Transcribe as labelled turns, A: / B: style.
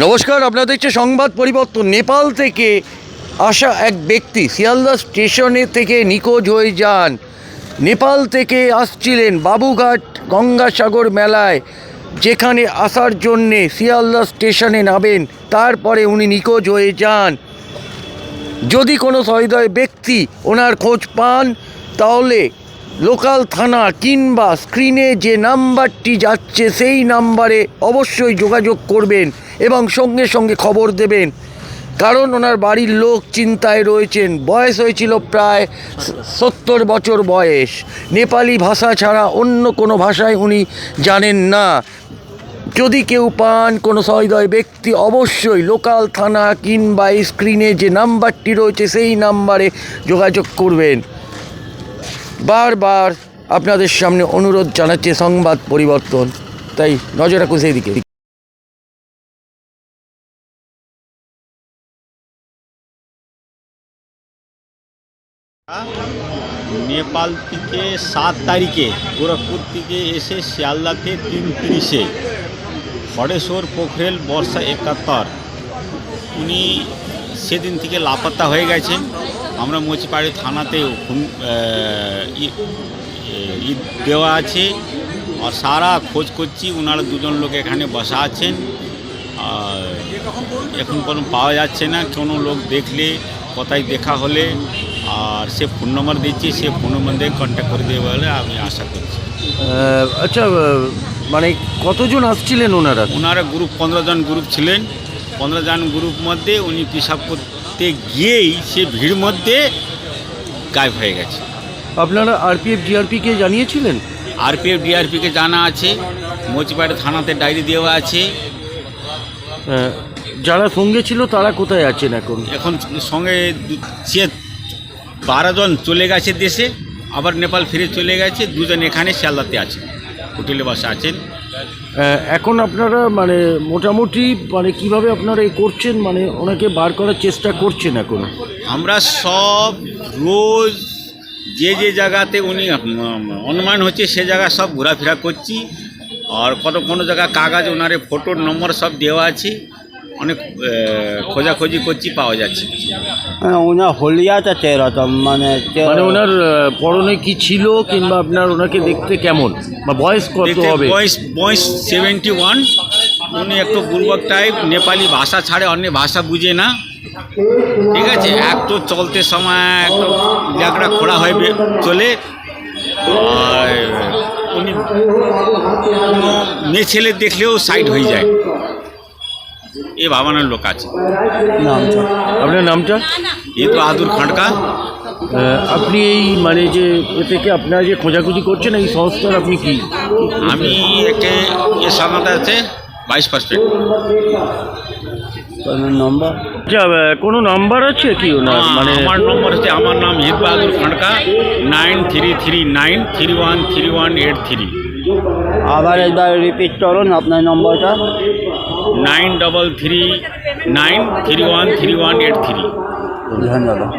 A: নমস্কার, আপনারা দেখছে সংবাদ পরিবর্তন। নেপাল থেকে আসা এক ব্যক্তি শিয়ালদা স্টেশনে থেকে নিখোঁজ হয়ে যান। নেপাল থেকে আসছিলেন বাবুঘাট গঙ্গাসাগর মেলায়, যেখানে আসার জন্যে শিয়ালদা স্টেশনে নামেন। তারপরে উনি নিখোঁজ হয়ে যান। যদি কোনো সহৃদয় ব্যক্তি ওনার খোঁজ পান, তাহলে লোকাল থানা কিংবা স্ক্রিনে যে নাম্বারটি যাচ্ছে, সেই নাম্বারে অবশ্যই যোগাযোগ করবেন এবং সঙ্গে সঙ্গে খবর দেবেন। কারণ ওনার বাড়ির লোক চিন্তায় রয়েছেন। বয়স হয়েছিল প্রায় সত্তর বছর বয়স। নেপালি ভাষা ছাড়া অন্য কোনো ভাষায় উনি জানেন না। যদি কেউ পান কোনো সহৃদয় ব্যক্তি, অবশ্যই লোকাল থানা কিংবা স্ক্রিনে যে নাম্বারটি রয়েছে, সেই নাম্বারে যোগাযোগ করবেন। বারবার আপনাদের সামনে অনুরোধ জানাচ্ছে, সংবাদ পরিবর্তন। তাই নজর রাখুন সেই দিকে
B: নেপাল থেকে সাত তারিখে, গোরখপুর থেকে এসে শিয়ালদাতে তিন তিরিশে হরেশ্বর পোখরেল, বর্ষা একাত্তর। উনি সেদিন থেকে লাপাত্তা হয়ে গেছেন। আমরা মুচিপাড়ি থানাতেও ই- দেওয়া আছে। আর সারা খোঁজ করছি ওনারা দুজন লোক এখানে বসা আছেন। আর এখন কোনো পাওয়া যাচ্ছে না কোনো লোক দেখলে কোথায় দেখা হলে আর সে ফোন নম্বর দিচ্ছি সে ফোন নম্বর দিয়ে কন্ট্যাক্ট করে দেবে বলে আমি আশা করছি।
A: আচ্ছা মানে কতজন আসছিলেন ওনারা
B: ওনারা গ্রুপ পনেরো জন গ্রুপ ছিলেন। পনেরো জন গ্রুপ মধ্যে উনি পেশাব করতে গিয়েই সে ভিড় মধ্যে গায়েব হয়ে গেছে।
A: আপনারা আরপিএফ জিআরপিকে জানিয়েছিলেন?
B: আরপিএফ ডিআরপিকে জানা আছে মচিপাড়ি থানাতে ডায়েরি দেওয়া আছে।
A: যারা সঙ্গে ছিল তারা কোথায় আছেন এখন?
B: এখন সঙ্গে সে বারো জন চলে গেছে দেশে আবার নেপাল ফিরে চলে গেছে দুজন এখানে শিয়ালদাতে আছে হোটেলে বসে আছেন।
A: এখন আপনারা মানে মোটামুটি মানে কীভাবে আপনারা এই করছেন? মানে ওনাকে বার করার চেষ্টা করছেন এখন।
B: আমরা সব রোজ যে যে জায়গাতে উনি অনুমান হচ্ছে সে জায়গা সব ঘোরাফেরা করছি। আর কত, কোনো জায়গা কাগজ ওনারে, ফটোর নম্বর সব দেওয়া আছে। অনেক খোঁজাখুঁজি করছি পাওয়া যাচ্ছে।
C: হ্যাঁ, ওনার হলিয়াটা চেরতম মানে
A: মানে ওনার পরনে কি ছিল কিংবা আপনার ওনাকে দেখতে কেমন? বা বয়স কত হবে?
B: বয়স বয়স সেভেন্টি ওয়ান উনি একটু বুর্বক টাইপ নেপালি ভাষা ছাড়ে অন্য ভাষা বুঝে না। ঠিক আছে একটু চলতে সময় একটু জায়গাটা খোড়া হয়ে চলে। আর উনি কোনো মেয়ে ছেলে দেখলেও সাইড হয়ে যায়। এ ভাবানোর লোক আছে।
C: নামটা?
A: আপনার নামটা?
B: এ তো আদুর খাঁটকা
A: আপনি এই মানে যে এ থেকে আপনারা যে খোঁজাখুঁজি করছেন এই সংস্থার আপনি কি?
B: আমি একটা এ সঙ্গে আছে বাইশ পার্সেন্ট
C: নম্বর?
A: আচ্ছা কোনো নাম্বার আছে কি ওনার? মানে
B: আমার নম্বর হচ্ছে আমার নাম হিদ বাহাদুর খানকা nine three three nine three one three one eight three.
C: আবার একবার রিপিট করুন আপনার নম্বরটা।
B: Nine double three nine three one three one eight three.
C: ধন্যবাদ।